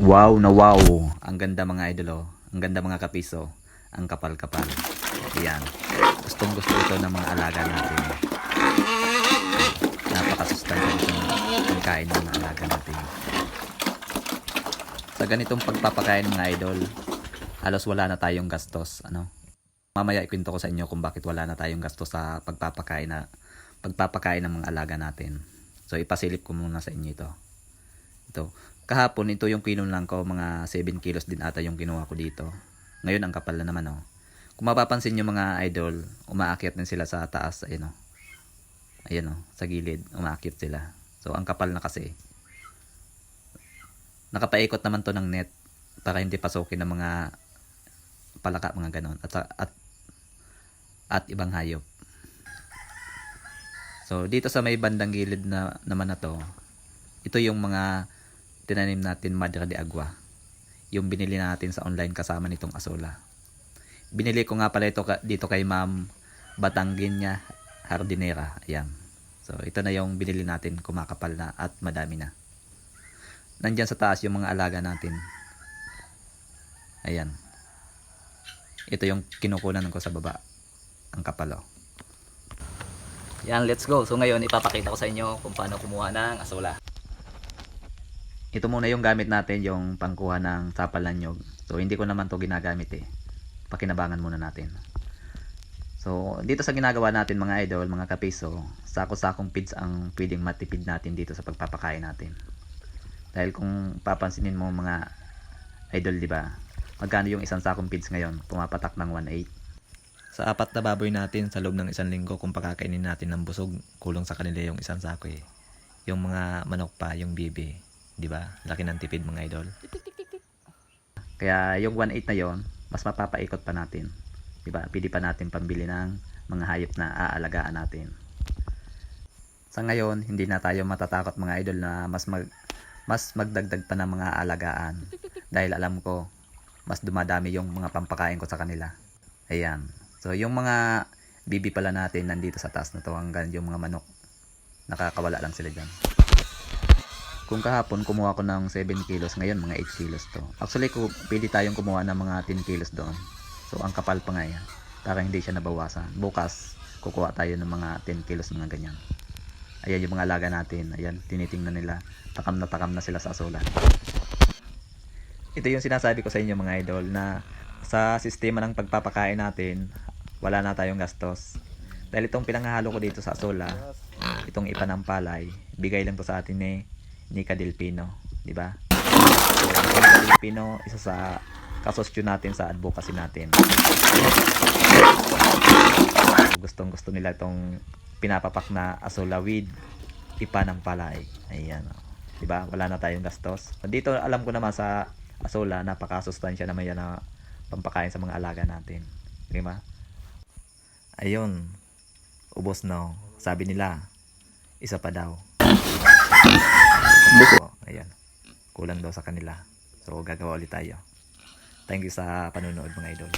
Wow na wow. Ang ganda mga idol oh. Ang ganda mga kapiso. Ang kapal-kapal. Yan. Gustong gusto ito ng mga alaga natin. Napakasustansya itong pagkain ng mga alaga natin. Sa ganitong pagpapakain mga idol, halos wala na tayong gastos. Ano? Mamaya ikwento ko sa inyo kung bakit wala na tayong gastos sa pagpapakain na pagpapakain ng mga alaga natin. So ipasilip ko muna sa inyo ito. Ito. Kahapon ito yung kinulang ko, mga 7 kilos din ata yung kinuha ko dito. Ngayon ang kapal na naman oh. Kung mapapansin nyo mga idol, umaakyat din sila sa taas, ayun oh. Ayun oh, sa gilid, umaakyat sila. So ang kapal na kasi. Nakapaikot naman to ng net para hindi pasukin ng mga palaka mga ganon at at at ibang hayop. So dito sa may bandang gilid na naman na to, ito yung mga tinanim natin Madre de Agua. Yung binili natin sa online kasama nitong asola. Binili ko nga pala ito dito kay Ma'am Batanginya Hardinera. Ayan. So ito na yung binili natin kumakapal na at madami na. Nandyan sa taas yung mga alaga natin. Ayan. Ito yung kinukunan ko sa baba. Ang kapalo. Yan, let's go. So ngayon, ipapakita ko sa inyo kung paano kumuha ng asola. Ito muna yung gamit natin, yung pangkuha ng sapal ng nyog. So hindi ko naman to ginagamit eh. Pakinabangan muna natin. So dito sa ginagawa natin mga idol, mga kapiso, sako-sakong feeds ang pwedeng matipid natin dito sa pagpapakain natin. Dahil kung papansinin mo mga idol, di ba? Magkano yung isang sakong feeds ngayon? Pumapatak ng 1.8. Sa apat na baboy natin sa loob ng isang linggo kung pakakainin natin ng busog, kulong sa kanila yung isang sako eh. Yung mga manok pa, yung bibi, 'di ba? Laki ng tipid mga idol. Kaya yung 1.8 na yon, mas mapapaikot pa natin. 'Di ba? Pwede pa natin pambili ng mga hayop na aalagaan natin. Sa ngayon, hindi na tayo matatakot mga idol na mas mag mas magdagdag pa ng mga alagaan dahil alam ko mas dumadami yung mga pampakain ko sa kanila. Ayan. So, yung mga bibi pala natin nandito sa taas na to hanggang yung mga manok. Nakakawala lang sila dyan. Kung kahapon kumuha ko ng 7 kilos, ngayon mga 8 kilos to. Actually, kung pili tayong kumuha ng mga 10 kilos doon. So, ang kapal pa nga yan. Para hindi siya nabawasan. Bukas, kukuha tayo ng mga 10 kilos mga ganyan. Ayan yung mga alaga natin. Ayan, tinitingnan nila. Takam na takam na sila sa asulan. Ito yung sinasabi ko sa inyo mga idol na sa sistema ng pagpapakain natin, wala na tayong gastos. Dahil itong pinanghalo ko dito sa Asola, itong ipa ng palay, bigay lang to sa atin ni Nika Delpino, di ba? So, Nika Delpino, isa sa kasosyo natin sa advocacy natin. Gustong gusto nila itong pinapapak na Asola with ipa ng palay. Ayan. oh. Di ba? Wala na tayong gastos. Dito alam ko naman sa Asola, napakasustansya naman yan na pampakain sa mga alaga natin. Di ba? Ayun. Ubos na. oh. Sabi nila, isa pa daw. So, ayan. Kulang daw sa kanila. So, gagawa ulit tayo. Thank you sa panonood mga idol.